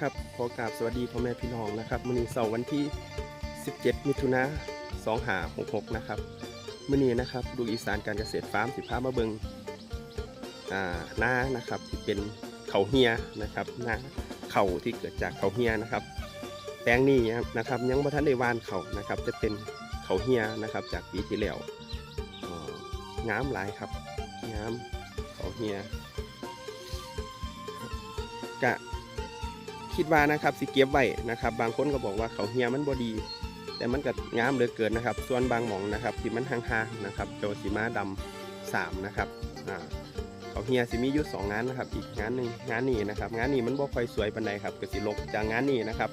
นะครับขอกราบสวัสดีพ่อแม่พี่น้องนะครับมื้อนี้เสาร์วันที่ 17 มิถุนา2566 นะครับมื้อนี้นะครับดูอีสานการเกษตรฟาร์มสิพามาเบิงอ่าหน้านะครับที่เป็นเขาเฮียนะครับหน้าเข่าที่เกิดจากเขาเฮียนะครับแปลงนี้นะครับยังบ่ทันได้วานเขานะครับ จะเป็นเขาเฮียนะครับ จากปีที่แล้วงามหลายครับงามเขาเฮียกะ คิดว่านะครับสิเก็บไว้นะครับ บางคนก็บอกว่าเขาเฮียมันบ่ดี แต่มันก็งามเหลือเกินนะครับ ส่วนบางหมองนะครับที่มันห่างๆนะครับโจสีมาดำสามนะครับอ่าเขาเฮียสิมียู่สองงานนะครับ อีกงานหนึ่งงานนี้นะครับ งานนี้มันบ่ค่อยสวยปานใดครับก็สิลกจากงานนี้นะครับ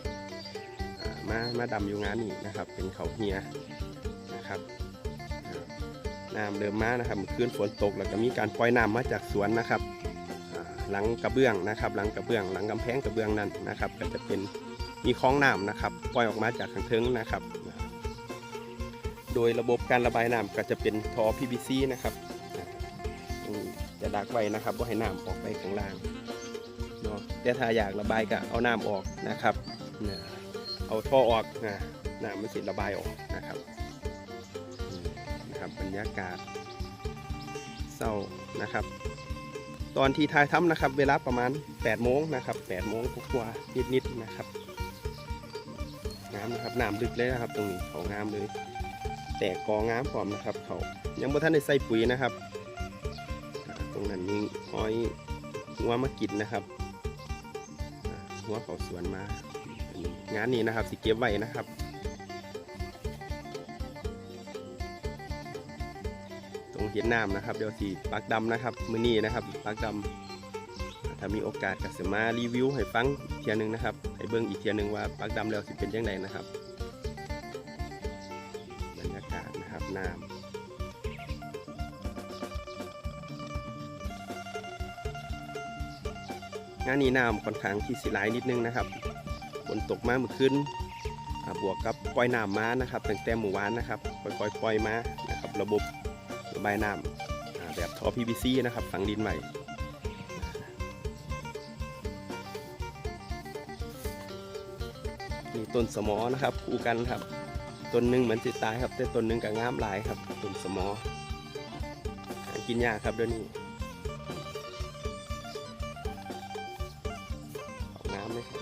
มามาดำอยู่งานนี้นะครับ เป็นเขาเฮียนะครับน้ำเริ่มมานะครับคืนฝนตกแล้วก็มีการปล่อยน้ำมาจากสวนนะครับ หลังกระเบื้องนะครับ หลังกระเบื้อง หลังกำแพงกระเบื้องนั่นนะครับ ก็จะเป็นมีคลองน้ำนะครับ ปล่อยออกมาจากข้างเทิงนะครับ โดยระบบการระบายน้ำก็จะเป็นท่อ PVC นะครับจะดักไว้นะครับว่าให้น้ำออกไปข้างล่างเนาะแต่ถ้าอยากระบายก็เอาน้ำออกนะครับเอาท่อออกนะน้ำมันสิระบายออกนะครับนะครับบรรยากาศเศร้านะครับ ตอนที่ถ่ายทำนะครับ เวลาประมาณ8โมงนะครับ8โมงกว่านิดๆนะครับงามนะครับน้ำลึกเลยนะครับ ตรงนี้เขางามเลย แต่กองามพร้อมนะครับ เขายังบ่ทันได้ใส่ปุ๋ยนะครับ ตรงนั้นมีหอยหัวมากินนะครับหัวเขาสวนมา งานนี้นะครับสิเก็บไว้นะครับ ห็นน้ำนะครับ เดี๋ยวสีปักดำนะครับ มือนี้นะครับปักดำถ้ามีโอกาสก็จะมารีวิวให้ฟังอีกเทียหนึงนะครับให้เบิ่งอีกเทียหนึงว่าปักดำแล้วสิเป็นยังไงนะครับบรรยากาศนะครับน้ำงานนี้น้ำค่อนข้างที่สิหลายนิดนึงนะครับฝนตกมาเมื่อคืนบวกกับปล่อยน้ำมานะครับตั้งแต่หมู่วานนะครับค่อยๆปล่อยมานะครับ ระบบ ระบายน้ำแบบท่อ PVC นะครับ ฝังดินใหม่มีต้นสมอนะครับคู่กันครับต้นหนึ่งเหมือนสิตายครับ แต่ต้นหนึ่งก็งามหลายครับต้นสมอหากินยากครับเดี๋ยวนี้ออกงามไหมครับ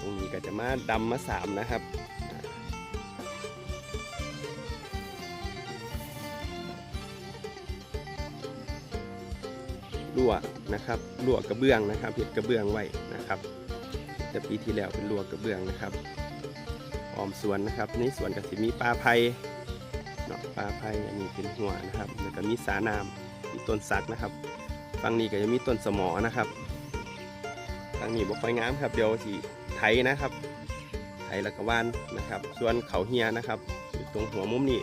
ตรงนี้ก็จะมาดำมาสามนะครับ รั่วนะครับรั่วกระเบื้องนะครับเห็ดกระเบื้องไว้นะครับ แต่ปีที่แล้วเป็นรั่วกระเบื้องนะครับออมสวนนะครับ ในสวนก็สิมีปลาไผ่เนาะปลาไผ่อันนี้เป็นหัวนะครับแล้วก็มีสาน้ำมีต้นสักนะครับฝั่งนี้ก็จะมีต้นสมอนะครับฝั่งนี้บ่ค่อยงามครับเดี๋ยวสิไถนะครับไถล้วก็ว่านนะครับ ส่วนเขาเฮียนะครับอยู่ตรงหัวมุมนี้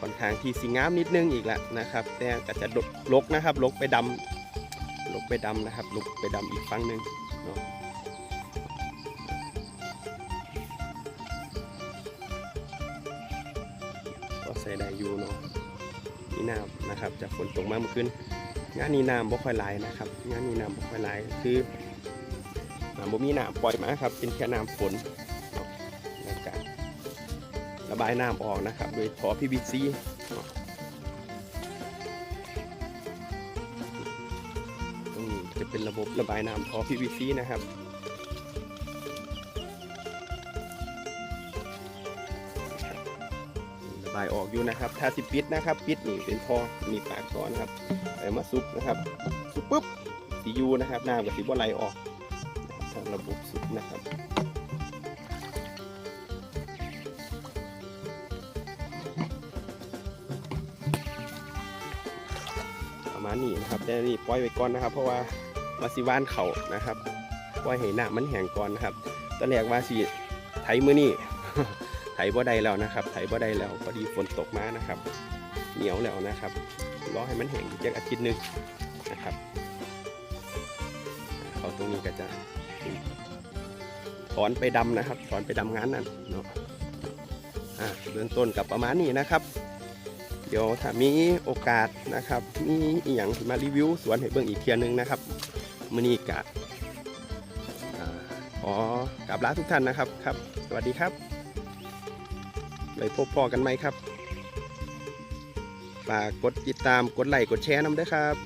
ค่อนข้างที่สิงามนิดนึงอีกแล้วนะครับ แต่ก็จะลกนะครับ ลกไปดำ ลกไปดำนะครับลกไปดำอีกฝั่งหนึ่งเนาะก็ใส่ได้อยู่เนาะนี่น้ำนะครับ จากฝนตกมาเมื่อคืนงานนี้น้ำบ่ค่อยไหลนะครับ งานนี้น้ำบ่ค่อยไหลคือน้ำบ่มีน้ำปล่อยมาครับ เป็นแค่น้ำฝนเนาะแล้วก็ระบายน้ำออกนะครับ โดยท่อ PVC เน จะเป็นระบบระบายน้ำท่อ PVC นะครับระบายออกอยู่นะครับ ถ้าสิปิดนะครับ ปิดนี่เป็นท่อมีปากท่อนะครับไปมาซุปนะครับซุปปุ๊บสียูนะครับน้ำกับสีบัวไหลออกนะครับทางระบบซุปนะครับประมาณนี้นะครับแต่นี่ปล่อยไว้ก่อนนะครับ เพราะว่า มาสิว่านเขานะครับปล่อยให้น้ำมันแห้งก่อนนะครับตอนแรกว่าสิไถมือนี่ไถบ่ได้แล้วนะครับ ไถบ่ได้แล้วพอดีฝนตกมานะครับ เหนียวแล้วนะครับรอให้มันแห้งอีกจักอาทิตย์หนึงนะครับเขาตรงนี้ก็จะถอนไปดำนะครับถอนไปดำงานนั่นเนาะอ่าเบื้องต้นกับประมาณนี้นะครับ เดี๋ยวถ้ามีโอกาสนะครับ มีอีหยังมารีวิวสวนให้เบิ่งอีกเทียหนึงนะครับ มื้อนี้กะอ่าขอกลับลาทุกท่านนะครับครับ สวัสดีครับไว้พบพอกันไหมครับ ฝากกดติดตามกดไลค์กดแชร์น้ำด้วยครับ